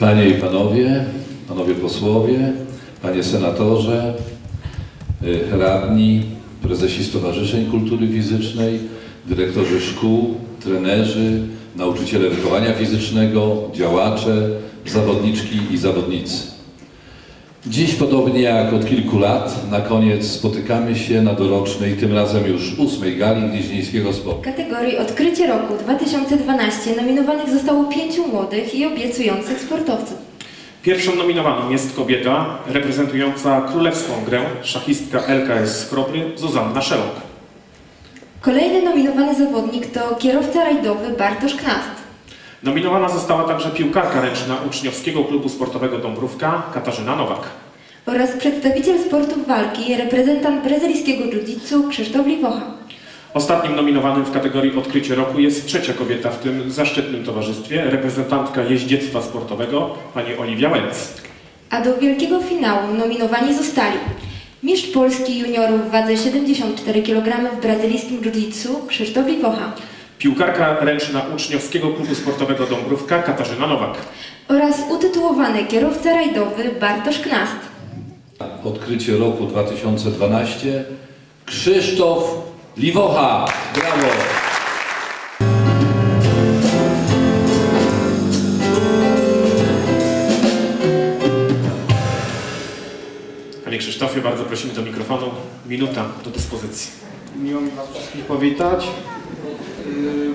Panie i Panowie, Panowie Posłowie, Panie Senatorze, y, radni, prezesi Stowarzyszeń Kultury Fizycznej, dyrektorzy szkół, trenerzy, nauczyciele wychowania fizycznego, działacze, zawodniczki i zawodnicy. Dziś, podobnie jak od kilku lat, na koniec spotykamy się na dorocznej, tym razem już ósmej gali Gnieźnieńskiego Sportu. W kategorii Odkrycie Roku 2012 nominowanych zostało pięciu młodych i obiecujących sportowców. Pierwszą nominowaną jest kobieta reprezentująca królewską grę, szachistka LKS Kropry Zuzanna Szelok. Kolejny nominowany zawodnik to kierowca rajdowy Bartosz Knast. Nominowana została także piłkarka ręczna uczniowskiego klubu sportowego Dąbrówka Katarzyna Nowak. Oraz przedstawiciel sportów walki, reprezentant brazylijskiego jiu-jitsu Krzysztof Liwocha. Ostatnim nominowanym w kategorii Odkrycie Roku jest trzecia kobieta w tym zaszczytnym towarzystwie, reprezentantka jeździectwa sportowego, pani Oliwia Łęc. A do wielkiego finału nominowani zostali Mistrz Polski juniorów w wadze 74 kg w brazylijskim jiu-jitsu Krzysztof Liwocha Piłkarka ręczna uczniowskiego klubu sportowego Dąbrówka Katarzyna Nowak. oraz utytułowany kierowca rajdowy Bartosz Knast. Odkrycie roku 2012 Krzysztof Liwocha. Brawo! Panie Krzysztofie, bardzo prosimy do mikrofonu. Minuta do dyspozycji. Miło mi Was wszystkich powitać. Yy,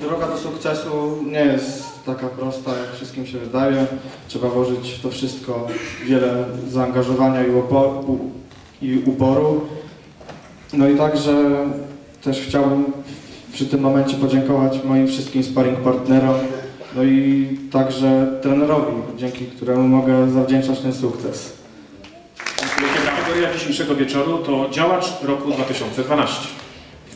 Droga do sukcesu nie jest taka prosta, jak wszystkim się wydaje. Trzeba włożyć w to wszystko wiele zaangażowania i, upo- u- i uporu. No i także też chciałbym przy tym momencie podziękować moim wszystkim sparring partnerom, no i także trenerowi, dzięki któremu mogę zawdzięczać ten sukces. Kategoria dzisiejszego wieczoru to działacz roku 2012.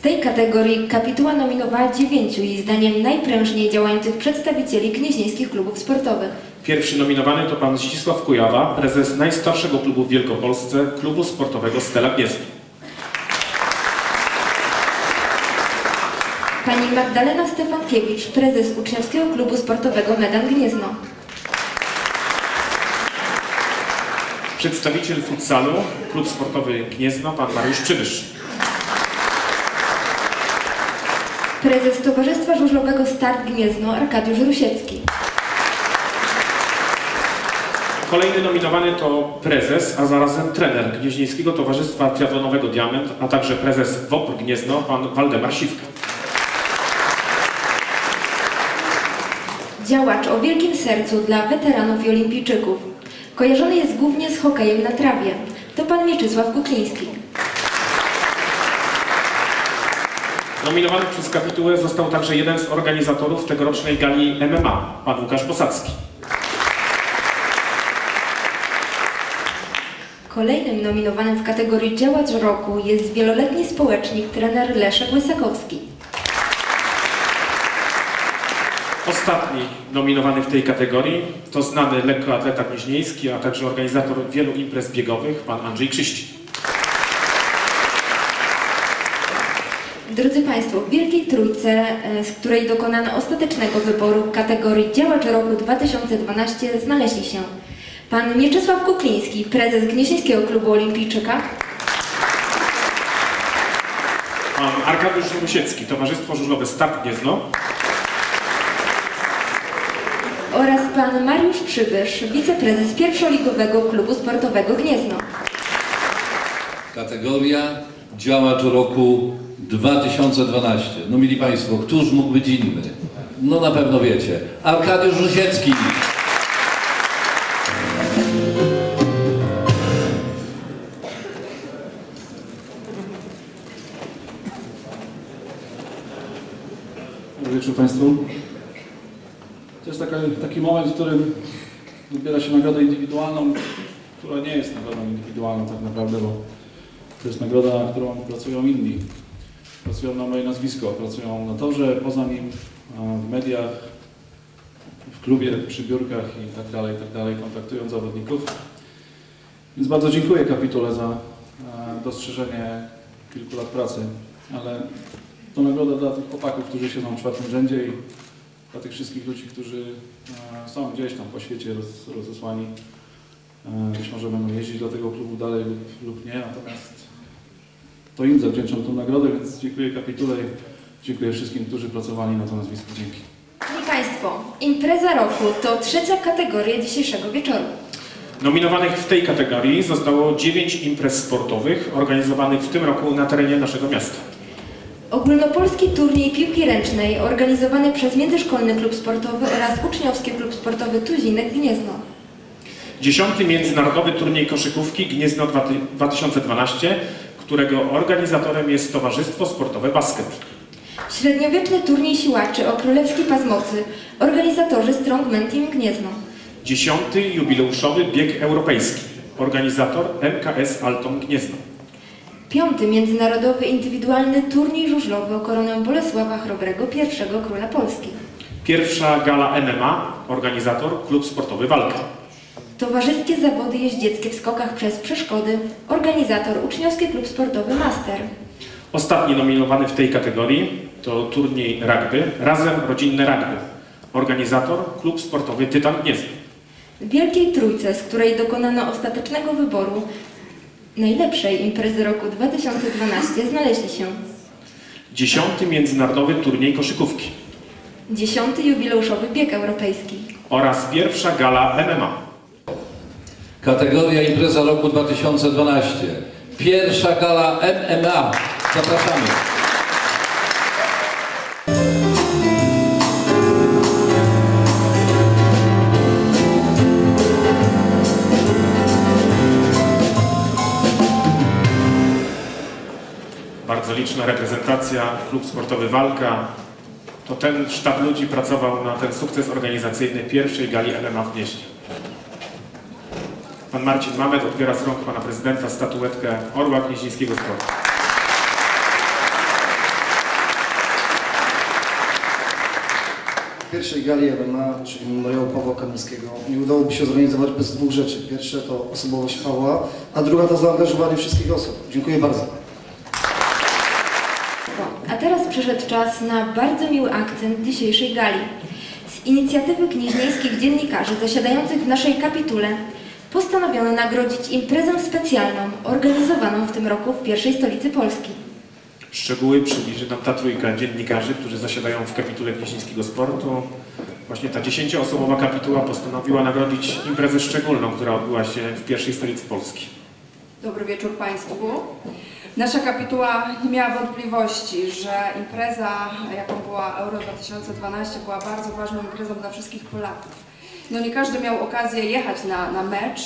W tej kategorii kapituła nominowała dziewięciu jej zdaniem najprężniej działających przedstawicieli gnieźnieńskich klubów sportowych. Pierwszy nominowany to pan Zdzisław Kujawa, prezes najstarszego klubu w Wielkopolsce, klubu sportowego Stella Gniezno. Pani Magdalena Stefankiewicz, prezes uczniowskiego klubu sportowego Medan Gniezno. Przedstawiciel futsalu, klub sportowy Gniezno, pan Mariusz Przybysz. Prezes Towarzystwa Żużlowego Start Gniezno Arkadiusz Rusiecki. Kolejny nominowany to prezes, a zarazem trener Gnieźnieńskiego Towarzystwa Triatlonowego Diament, a także prezes WOPR Gniezno, pan Waldemar Siwka. Działacz o wielkim sercu dla weteranów i olimpijczyków. Kojarzony jest głównie z hokejem na trawie. To pan Mieczysław Kukliński. Nominowany przez kapitułę został także jeden z organizatorów tegorocznej gali MMA, pan Łukasz Posadzki. Kolejnym nominowanym w kategorii Działacz Roku jest wieloletni społecznik trener Leszek Łysakowski. Ostatni nominowany w tej kategorii to znany lekkoatleta gnieźnieński, a także organizator wielu imprez biegowych, pan Andrzej Krzyści. Drodzy Państwo, w Wielkiej Trójce, e, z której dokonano ostatecznego wyboru kategorii Działacz Roku 2012 znaleźli się Pan Mieczysław Kukliński, prezes Gnieźnieńskiego Klubu Olimpijczyka, Pan Arkadiusz Rusiecki, Towarzystwo Żużlowe Start Gniezno. oraz Pan Mariusz Przybysz, wiceprezes pierwszoligowego Klubu Sportowego Gniezno. Kategoria Działacz roku 2012. No mili Państwo, któż mógł być inny? No na pewno wiecie. Arkadiusz Rusiecki. Dobry wieczór Państwu. To jest taka, taki moment, w którym wybiera się nagrodę indywidualną, która nie jest nagrodą indywidualną tak naprawdę, bo to jest nagroda, na którą pracują inni. Pracują na moje nazwisko, pracują na torze, poza nim, w mediach, w klubie, przy biurkach i tak dalej, i tak dalej, kontaktując zawodników. Więc bardzo dziękuję kapitule za e, dostrzeżenie kilku lat pracy, ale to nagroda dla tych chłopaków, którzy siedzą w czwartym rzędzie i dla tych wszystkich ludzi, którzy e, są gdzieś tam po świecie roz, rozesłani. E, Być może będą jeździć do tego klubu dalej lub, lub nie, natomiast to im zawdzięczam tę nagrodę, więc dziękuję kapitule i dziękuję wszystkim, którzy pracowali na to nazwisko. Dzięki. Szanowni Państwo, impreza roku to trzecia kategoria dzisiejszego wieczoru. Nominowanych w tej kategorii zostało 9 imprez sportowych organizowanych w tym roku na terenie naszego miasta. Ogólnopolski turniej piłki ręcznej organizowany przez Międzyszkolny Klub Sportowy oraz Uczniowski Klub Sportowy Tuzinek Gniezno. Dziesiąty Międzynarodowy Turniej Koszykówki Gniezno 2012, którego organizatorem jest Towarzystwo Sportowe Basket. Średniowieczny turniej siłaczy o Królewski Pas Mocy, organizatorzy Strongman Team Gniezno. Dziesiąty Jubileuszowy Bieg Europejski, organizator MKS Alton Gniezno. Piąty Międzynarodowy Indywidualny Turniej Żużlowy o koronę Bolesława Chrobrego, pierwszego króla Polski. Pierwsza gala MMA, organizator Klub Sportowy Walka. Towarzyskie zawody jeździeckie w skokach przez przeszkody, organizator Uczniowski Klub Sportowy Master. Ostatni nominowany w tej kategorii to turniej rugby, razem rodzinne rugby. Organizator Klub Sportowy Tytan Gniezno. W Wielkiej Trójce, z której dokonano ostatecznego wyboru najlepszej imprezy roku 2012 znaleźli się Dziesiąty Międzynarodowy Turniej Koszykówki dziesiąty jubileuszowy bieg europejski, oraz pierwsza gala MMA. Kategoria impreza roku 2012. Pierwsza gala MMA. Zapraszamy. Bardzo liczna reprezentacja, klub sportowy Walka. To ten sztab ludzi pracował na ten sukces organizacyjny pierwszej gali MMA w Gnieźnie. Marcin Mamet odbiera z rąk pana prezydenta statuetkę Orła Gnieźnieńskiego Sportu. W pierwszej gali MMA, czyli Memoriału Pawła Kamińskiego, nie udałoby się zorganizować bez dwóch rzeczy. Pierwsze to osobowość Pawła, a druga to zaangażowanie wszystkich osób. Dziękuję bardzo. A teraz przyszedł czas na bardzo miły akcent dzisiejszej gali. Z inicjatywy gnieźnieńskich dziennikarzy zasiadających w naszej kapitule postanowiono nagrodzić imprezę specjalną organizowaną w tym roku w pierwszej stolicy Polski. Szczegóły przybliży nam ta trójka dziennikarzy, którzy zasiadają w kapitule Gnieźnieńskiego Sportu. Właśnie ta dziesięcioosobowa kapituła postanowiła nagrodzić imprezę szczególną, która odbyła się w pierwszej stolicy Polski. Dobry wieczór Państwu. Nasza kapituła nie miała wątpliwości, że impreza, jaką była Euro 2012, była bardzo ważną imprezą dla wszystkich Polaków. No nie każdy miał okazję jechać na, na mecz,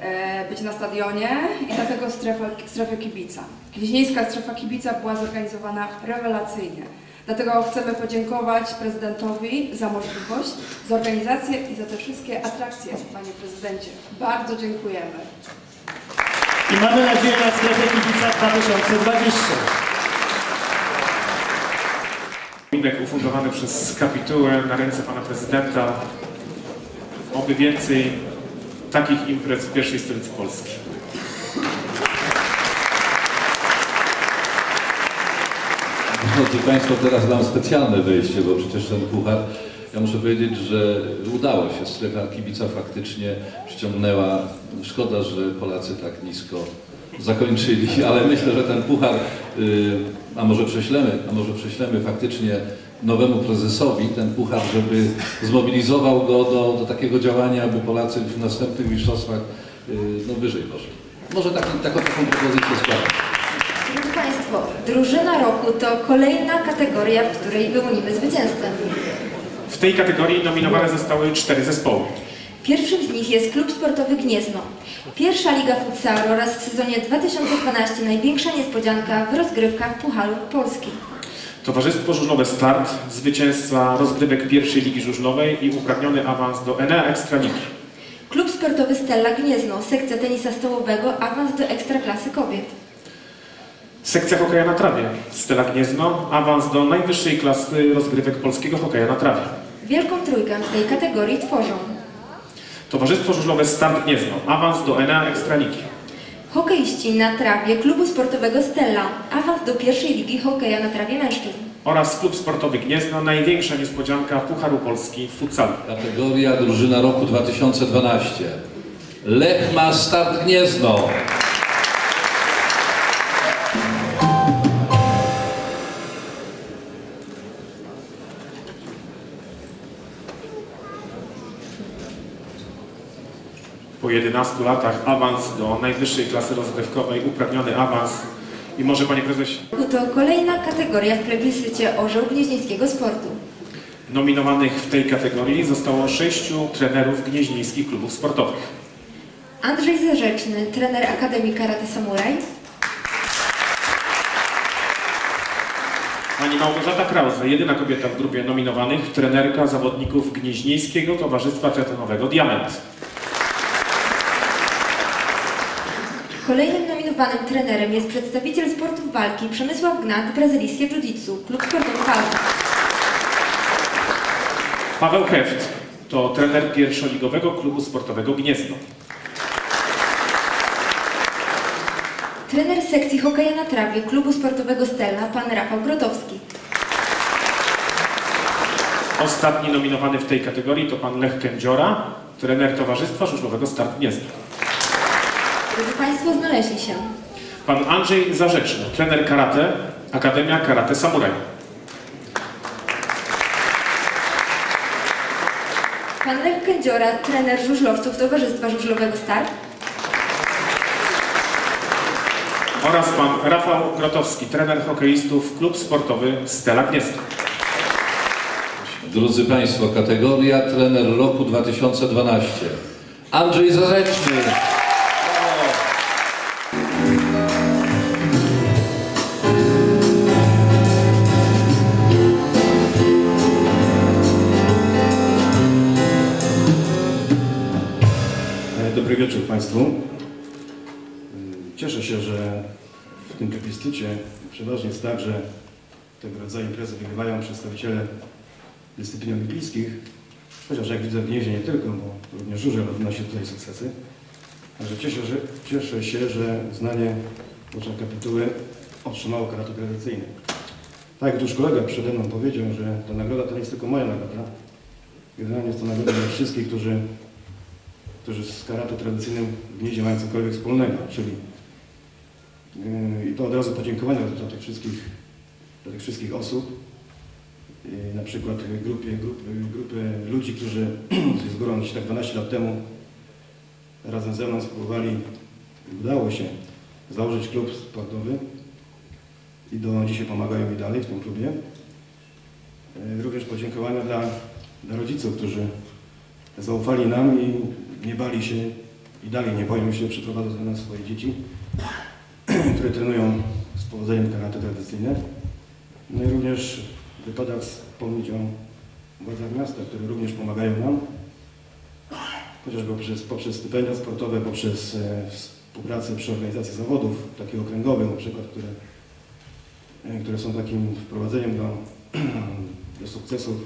e, być na stadionie i dlatego strefa, strefę kibica. Gnieźnieńska strefa kibica była zorganizowana rewelacyjnie. Dlatego chcemy podziękować prezydentowi za możliwość, za organizację i za te wszystkie atrakcje, panie prezydencie. Bardzo dziękujemy. I mamy nadzieję na strefę kibica 2020. Minek ufundowany przez kapitułę na ręce pana prezydenta. Oby więcej takich imprez w pierwszej stolicy Polski. Drodzy Państwo, teraz dam specjalne wejście, bo przecież ten puchar, ja muszę powiedzieć, że udało się. Strefa kibica faktycznie przyciągnęła. Szkoda, że Polacy tak nisko zakończyli, ale myślę, że ten puchar, y, a może prześlemy, a może prześlemy faktycznie nowemu prezesowi ten puchar, żeby zmobilizował go do, do takiego działania, aby Polacy w następnych mistrzostwach y, no wyżej poszli. Może taki, taką, taką propozycję składam. Drodzy Państwo, drużyna roku to kolejna kategoria, w której wyłonimy zwycięzcę. W tej kategorii nominowane zostały cztery zespoły. Pierwszym z nich jest Klub Sportowy Gniezno. Pierwsza Liga Futsalu oraz w sezonie 2012 największa niespodzianka w rozgrywkach Pucharu Polski. Towarzystwo Żużlowe Start, zwycięzca rozgrywek pierwszej ligi żużlowej i uprawniony awans do Enea Ekstraligi. Klub Sportowy Stella Gniezno, sekcja tenisa stołowego, awans do Ekstraklasy Kobiet. Sekcja hokeja na trawie. Stela Gniezno, awans do najwyższej klasy rozgrywek polskiego hokeja na trawie. Wielką trójkę w tej kategorii tworzą Towarzystwo Żużlowe Start Gniezno, awans do Enea Ekstraligi. Hokeiści na trawie Klubu Sportowego Stella, awans do pierwszej ligi hokeja na trawie mężczyzn. oraz Klub Sportowy Gniezno, największa niespodzianka Pucharu Polski w futsalu. Kategoria drużyna roku 2012. Lech ma start Gniezno. Po 11 latach awans do najwyższej klasy rozgrywkowej, uprawniony awans. I może Panie Prezesie, To kolejna kategoria w plebiscycie Orzeł Gnieźnieńskiego Sportu. nominowanych w tej kategorii zostało sześciu trenerów gnieźnieńskich klubów sportowych. Andrzej Zarzeczny, trener Akademii Karate Samuraj. Pani Małgorzata Krause, jedyna kobieta w grupie nominowanych, trenerka zawodników Gnieźnieńskiego Towarzystwa Triatlonowego Diament. Kolejnym nominowanym trenerem jest przedstawiciel sportów walki Przemysław Gnat, brazylijskie jiu-jitsu, klub sportowy walka. Paweł Heft to trener pierwszoligowego klubu sportowego Gniezno. Trener sekcji hokeja na trawie klubu sportowego Stella, pan Rafał Grotowski. Ostatni nominowany w tej kategorii to pan Lech Kędziora, trener Towarzystwa Żużlowego Start Gniezno. Drodzy Państwo, znaleźli się Pan Andrzej Zarzeczny, trener karate, Akademia Karate Samuraj. pan Lech Kędziora, trener żużlowców Towarzystwa Żużlowego Start. Oraz pan Rafał Grotowski, trener hokeistów, klub sportowy Stella Gniezno. Drodzy Państwo, kategoria trener roku 2012. Andrzej Zareczny. Dobry wieczór Państwu. Cieszę się, że w tym plebiscycie przeważnie jest tak, że tego rodzaju imprezy wygrywają przedstawiciele dyscyplin olimpijskich, chociaż jak widzę w Gnieźnie nie tylko, bo również Żurzel odnosi tutaj sukcesy. Także cieszę, że, cieszę się, że znanie Boża Kapituły otrzymało karatu tradycyjny. Tak jak już kolega przede mną powiedział, że ta nagroda to nie jest tylko moja nagroda. Generalnie jest to nagroda dla wszystkich, którzy którzy z karatu tradycyjnym Gnieźnie mają cokolwiek wspólnego, czyli yy, i to od razu podziękowania dla tych wszystkich, dla tych wszystkich osób, Yy, na przykład grupie, grupy, grupy ludzi, którzy z górą gdzieś tak 12 lat temu razem ze mną spróbowali, udało się założyć klub sportowy i do dzisiaj pomagają mi dalej w tym klubie. Yy, Również podziękowania dla, dla rodziców, którzy zaufali nam i nie bali się i dalej nie boją się przeprowadzać do nas swoje dzieci, które trenują z powodzeniem karate tradycyjne. No i również wypada wspomnieć o władzach miasta, które również pomagają nam, chociażby poprzez, poprzez stypendia sportowe, poprzez e, współpracę przy organizacji zawodów, takich okręgowych na przykład, które, e, które są takim wprowadzeniem do, do sukcesów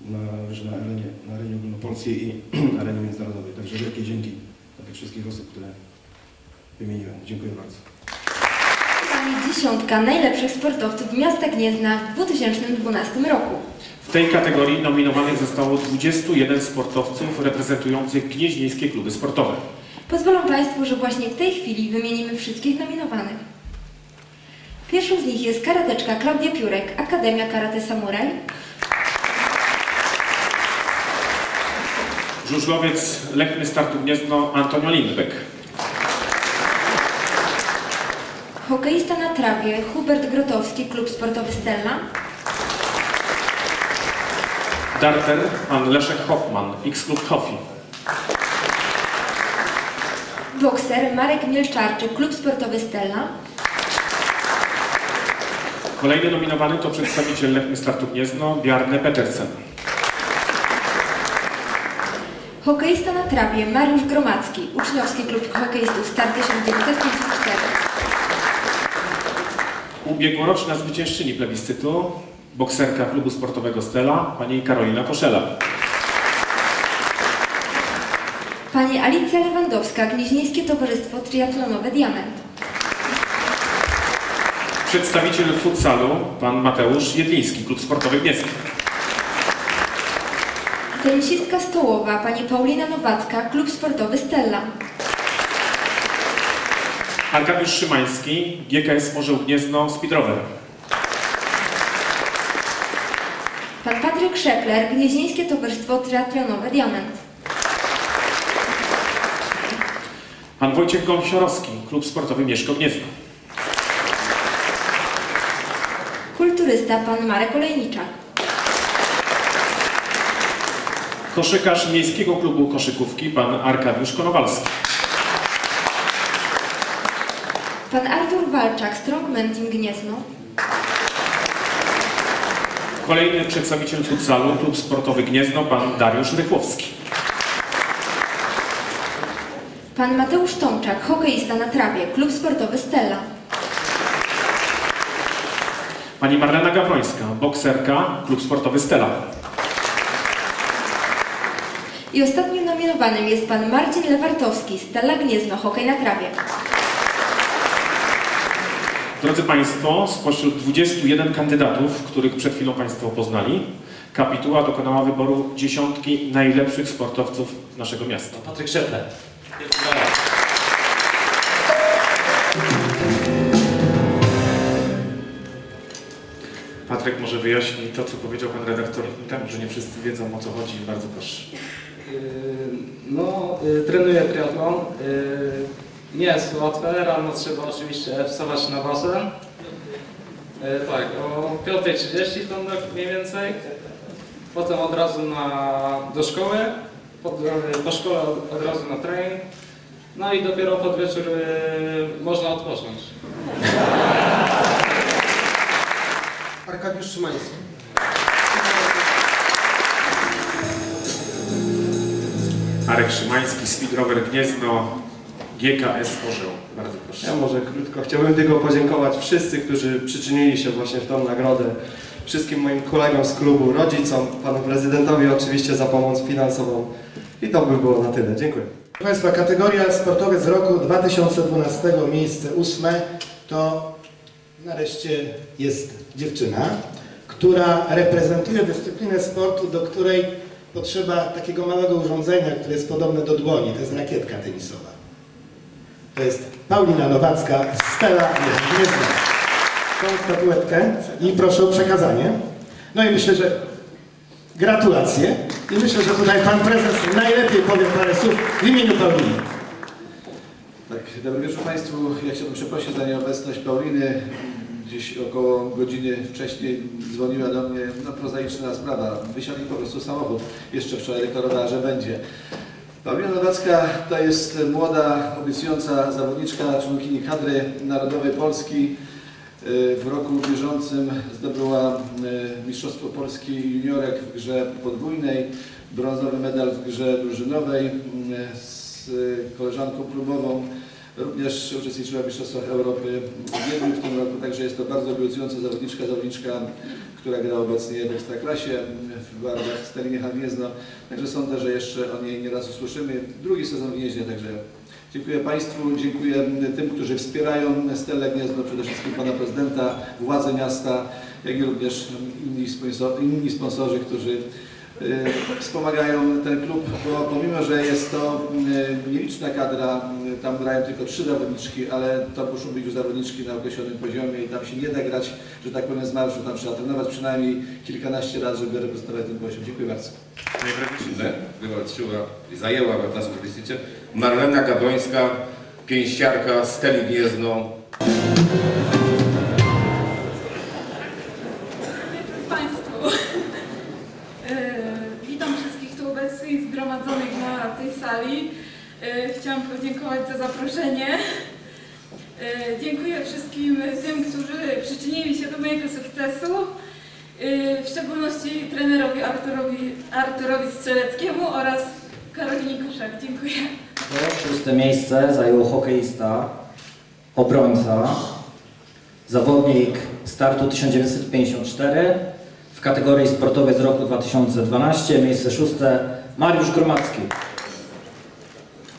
na, że na, arenie, na arenie ogólnopolskiej i na arenie międzynarodowej. Także wielkie dzięki dla tych wszystkich osób, które wymieniłem. Dziękuję bardzo. Dziesiątka najlepszych sportowców miasta Gniezna w 2012 roku. W tej kategorii nominowanych zostało 21 sportowców reprezentujących gnieźnieńskie kluby sportowe. Pozwolą Państwo, że właśnie w tej chwili wymienimy wszystkich nominowanych. Pierwszą z nich jest karateczka Klaudia Piórek, Akademia Karate Samuraj. Żużlowiec Lechny Startu Gniezno Antonio Lindbeck. Hokeista na trawie Hubert Grotowski, klub sportowy Stella. Darter pan Leszek Hoffman, X-Klub Hoffi. Bokser Marek Mielczarczyk, klub sportowy Stella. Kolejny nominowany to przedstawiciel Lechny Startu Gniezno Bjarne Petersen. Hokeista na trawie Mariusz Gromacki, uczniowski klub hokeistów Start 1954. Ubiegłoroczna zwyciężczyni plebiscytu, bokserka klubu sportowego Stella, pani Karolina Koszela. Pani Alicja Lewandowska, Gnieźnieńskie Towarzystwo Triatlonowe Diament. Przedstawiciel futsalu, pan Mateusz Jedliński, Klub Sportowy Gniezno. Tenisistka stołowa pani Paulina Nowacka, klub sportowy Stella. Arkadiusz Szymański, GKS Orzeł Gniezno, Speedrower. Pan Patryk Szepler, Gnieźnieńskie Towarzystwo Triatlonowe Diament. Pan Wojciech Gąsiorowski, Klub Sportowy Mieszko Gniezno. Kulturysta pan Marek Olejniczak. Koszykarz Miejskiego Klubu Koszykówki, pan Arkadiusz Konowalski. Pan Artur Walczak, Strongman Team Gniezno. Kolejny przedstawiciel futsalu, Klub Sportowy Gniezno, pan Dariusz Rychłowski. Pan Mateusz Tomczak, hokeista na trawie, klub sportowy Stella. Pani Marlena Gawrońska, bokserka, Klub Sportowy Stella. I ostatnim nominowanym jest pan Marcin Lewartowski, Stella Gniezno, hokej na trawie. Drodzy Państwo, spośród 21 kandydatów, których przed chwilą Państwo poznali, kapituła dokonała wyboru dziesiątki najlepszych sportowców naszego miasta. Patryk Szepler. Patryk może wyjaśni to, co powiedział Pan redaktor temu, że nie wszyscy wiedzą o co chodzi. Bardzo proszę. Yy, No, y, trenuję triatlon. Y, Nie jest łatwe, rano trzeba oczywiście wstawać na basen. Tak, o 5.30 tam tak mniej więcej. Potem od razu na, do szkoły, po, po szkole od, razu na trening. No i dopiero pod wieczór można odpocząć. Arkadiusz Szymański. Arek Szymański, Speedrower Gniezno, GKS Orzeł. Bardzo proszę. Ja może krótko chciałbym tylko podziękować wszyscy, którzy przyczynili się właśnie w tą nagrodę. Wszystkim moim kolegom z klubu, rodzicom, panu prezydentowi oczywiście za pomoc finansową. I to by było na tyle. Dziękuję. Proszę Państwa, kategoria sportowe z roku 2012, miejsce ósme, to nareszcie jest dziewczyna, która reprezentuje dyscyplinę sportu, do której potrzeba takiego małego urządzenia, które jest podobne do dłoni, to jest rakietka tenisowa. To jest Paulina Nowacka, Stella Gniezno. Tą statuetkę i proszę o przekazanie. No i myślę, że Gratulacje i myślę, że tutaj pan prezes najlepiej powie parę słów w imieniu Pauliny. Tak, dobry wieczór Państwu. Ja chciałbym przeprosić za nieobecność Pauliny. Gdzieś około godziny wcześniej dzwoniła do mnie, no prozaiczna sprawa. Wysiadli po prostu samochód. Jeszcze wczoraj deklarowała, że będzie. Paulina Nowacka to jest młoda, obiecująca zawodniczka, członkini kadry Narodowej Polski. W roku bieżącym zdobyła e, Mistrzostwo Polski juniorek w grze podwójnej, brązowy medal w grze drużynowej m, z koleżanką klubową. Również uczestniczyła w Mistrzostwach Europy w Wiedniu w tym roku, także jest to bardzo obiecująca zawodniczka, zawodniczka, która gra obecnie w Ekstraklasie w barwach Stalinie Gniezno. Także sądzę, że jeszcze o niej nieraz usłyszymy. Drugi sezon w Gnieźnie, także Dziękuję Państwu, dziękuję tym, którzy wspierają Stelę Gniezno, przede wszystkim Pana Prezydenta, władze miasta, jak i również inni, inni sponsorzy, którzy wspomagają ten klub, bo pomimo, że jest to y, nieliczna kadra, y, tam grają tylko trzy zawodniczki, ale to muszą być już zawodniczki na określonym poziomie i tam się nie da grać, że tak powiem z marszu, tam trzeba trenować przynajmniej kilkanaście razy, żeby reprezentować ten poziom. Dziękuję bardzo. Źle wywalczyła i zajęła w naszym plebiscycie Marlena Gawrońska, pięściarka Steli Gniezno. Państwu. E, Witam wszystkich tu obecnych, zgromadzonych na tej sali. E, Chciałam podziękować za zaproszenie. E, Dziękuję wszystkim tym, którzy przyczynili się do mojego sukcesu. E, W szczególności trenerowi Arturowi, Arturowi Strzeleckiemu oraz Karolinie Kuszak. Dziękuję. Szóste miejsce zajął hokeista, obrońca, zawodnik startu 1954 w kategorii sportowej z roku 2012, miejsce szóste Mariusz Gromacki.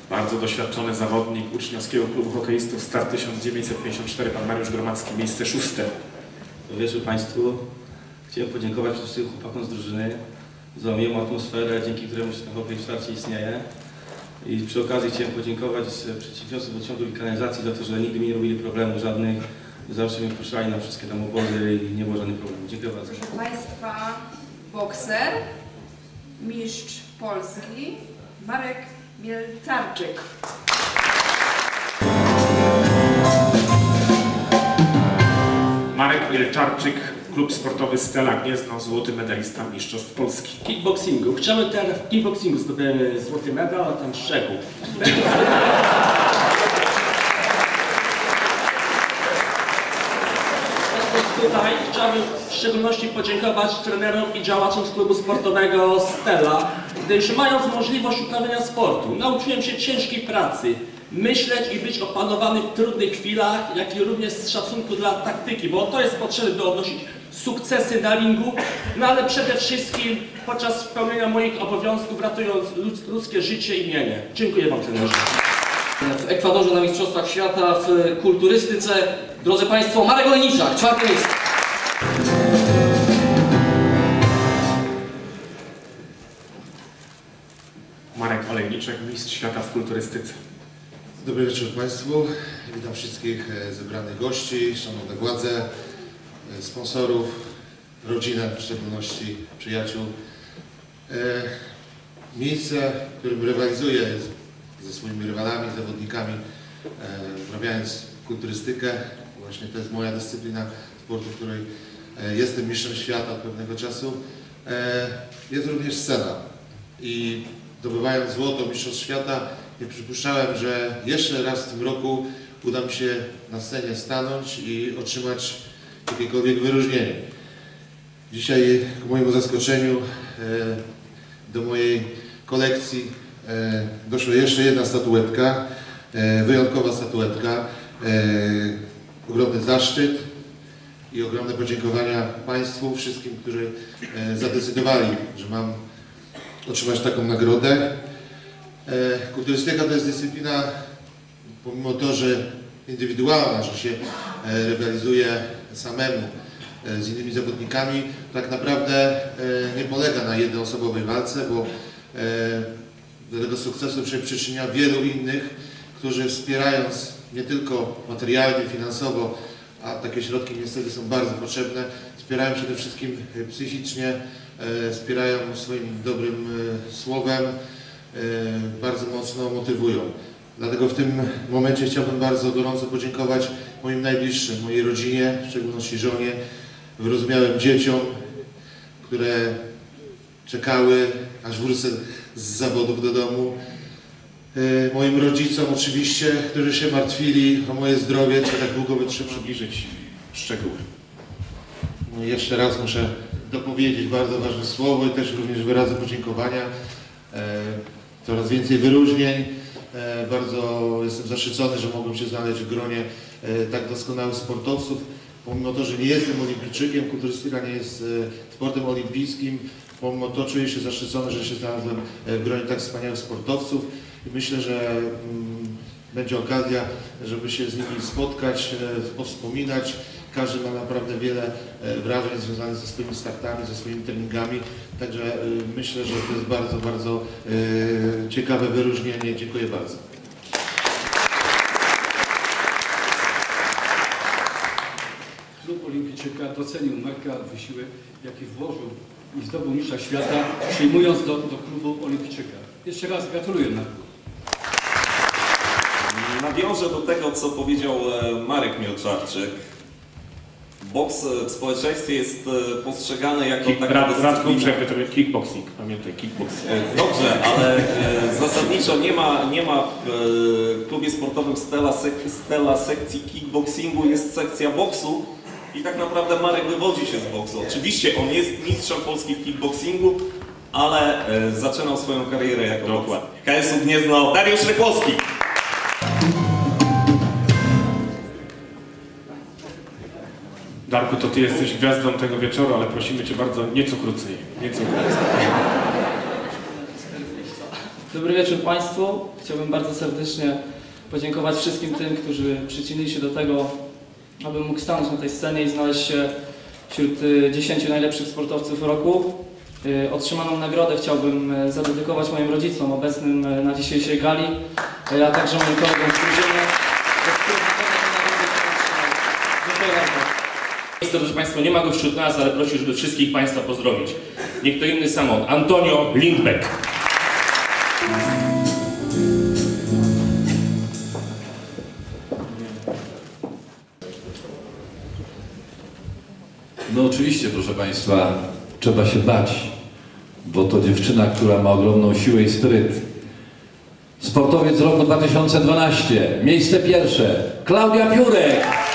Bardzo doświadczony zawodnik uczniowskiego klubu hokeistów Start 1954, pan Mariusz Gromacki, miejsce szóste. Dobry wieczór Państwu. Chciałem podziękować wszystkim chłopakom z drużyny za miłą atmosferę, dzięki któremu się ten hokej w starcie istnieje. I przy okazji chciałem podziękować przedsiębiorcom wodociągu i kanalizacji za to, że nigdy mi nie robili problemów żadnych. Zawsze mnie wpuszczali na wszystkie tam obozy i nie było żadnych problemów. Dziękuję bardzo. Proszę Państwa, bokser, mistrz Polski, Marek Mielcarczyk. Marek Wielczarczyk, klub sportowy Stela Gniezno, złoty medalista Mistrzostw Polski. Kickboxingu. Chciałbym teraz w kickboxingu zdobyłem złoty medal, a tam szczegół. Tutaj chciałbym w szczególności podziękować trenerom i działaczom z klubu sportowego Stella, gdyż mając możliwość uprawiania sportu, nauczyłem się ciężkiej pracy, myśleć i być opanowany w trudnych chwilach, jak i również z szacunku dla taktyki, bo to jest potrzebne, by odnosić sukcesy na ringu, no ale przede wszystkim podczas spełnienia moich obowiązków, ratując ludz- ludzkie życie i mienie. Dziękuję Wam trenerze. w Ekwadorze na Mistrzostwach Świata w kulturystyce. Drodzy Państwo, Marek Olejniczak, czwarte miejsce. Marek Olejniczek, mistrz świata w kulturystyce. Dobry wieczór Państwu. Witam wszystkich e, zebranych gości, szanowne władze, e, sponsorów, rodzinę, w szczególności przyjaciół. E, Miejsce, w którym rywalizuję ze swoimi rywalami, zawodnikami, uprawiając kulturystykę. Właśnie to jest moja dyscyplina sportu, w której jestem mistrzem świata od pewnego czasu. Jest również scena i zdobywając złoto Mistrzostw Świata, nie przypuszczałem, że jeszcze raz w tym roku uda mi się na scenie stanąć i otrzymać jakiekolwiek wyróżnienie. Dzisiaj ku mojemu zaskoczeniu e, do mojej kolekcji e, doszła jeszcze jedna statuetka, e, wyjątkowa statuetka, ogromny zaszczyt i ogromne podziękowania Państwu, wszystkim, którzy zadecydowali, że mam otrzymać taką nagrodę. E, Kulturystyka to jest dyscyplina, pomimo to, że indywidualna, że się e, rywalizuje samemu e, z innymi zawodnikami, tak naprawdę nie polega na jednoosobowej walce, bo do tego sukcesu się przyczynia wielu innych, którzy wspierając nie tylko materialnie, finansowo, a takie środki niestety są bardzo potrzebne, wspierają przede wszystkim psychicznie, wspierają swoim dobrym e, słowem, e, bardzo mocno motywują. Dlatego w tym momencie chciałbym bardzo gorąco podziękować moim najbliższym, mojej rodzinie, w szczególności żonie, wyrozumiałym dzieciom, które czekały, aż wrócę z zawodów do domu. E, Moim rodzicom oczywiście, którzy się martwili o moje zdrowie, czy tak długo wytrzymam. Przybliżyć szczegóły. Jeszcze raz muszę dopowiedzieć bardzo ważne słowo i też również wyrazy podziękowania. E, Coraz więcej wyróżnień. E, Bardzo jestem zaszczycony, że mogłem się znaleźć w gronie e, tak doskonałych sportowców. Pomimo to, że nie jestem olimpijczykiem, kulturystyka nie jest sportem olimpijskim, pomimo to czuję się zaszczycony, że się znalazłem w gronie tak wspaniałych sportowców i myślę, że mm, będzie okazja, żeby się z nimi spotkać, powspominać. Każdy ma naprawdę wiele e, wrażeń związanych ze swoimi startami, ze swoimi treningami. Także e, myślę, że to jest bardzo, bardzo e, ciekawe wyróżnienie. Dziękuję bardzo. Klub Olimpijczyka docenił Marka wysiłek, jaki włożył i zdobył mistrza świata, przyjmując do, do klubu Olimpijczyka. Jeszcze raz gratuluję Marku. Nawiążę do tego, co powiedział Marek Mielczarczyk. Boks e, w społeczeństwie jest e, postrzegany jako Kick, taka Radku, dyscyplina... przerwę tobie kickboxing. Pamiętaj, kickboxing. E, Dobrze, ale zasadniczo nie ma, nie ma w klubie sportowym Stella, sek, Stella sekcji kickboxingu, jest sekcja boksu i tak naprawdę Marek wywodzi się z boksu. Oczywiście on jest mistrzem Polski w kickboxingu, ale zaczynał swoją karierę jako Dokładnie. KSU Gniezno Dariusz Rykłowski. Darku, to ty jesteś gwiazdą tego wieczoru, ale prosimy cię bardzo nieco krócej. Nieco krócej. Dobry wieczór Państwu. Chciałbym bardzo serdecznie podziękować wszystkim tym, którzy przyczynili się do tego, abym mógł stanąć na tej scenie i znaleźć się wśród y, 10 najlepszych sportowców roku. Y, Otrzymaną nagrodę chciałbym y, zadedykować moim rodzicom obecnym y, na dzisiejszej gali, y, a także moim kolegom z drużyny. bez których na pewno tej nagrody nie otrzymałem. Dziękuję bardzo. Miejsce, proszę Państwa, nie ma go wśród nas, ale proszę, żeby wszystkich Państwa pozdrowić. Nie kto inny sam on, Antonio Lindbeck. No oczywiście, proszę Państwa, trzeba się bać, bo to dziewczyna, która ma ogromną siłę i spryt. Sportowiec roku 2012, miejsce pierwsze, Klaudia Piórek.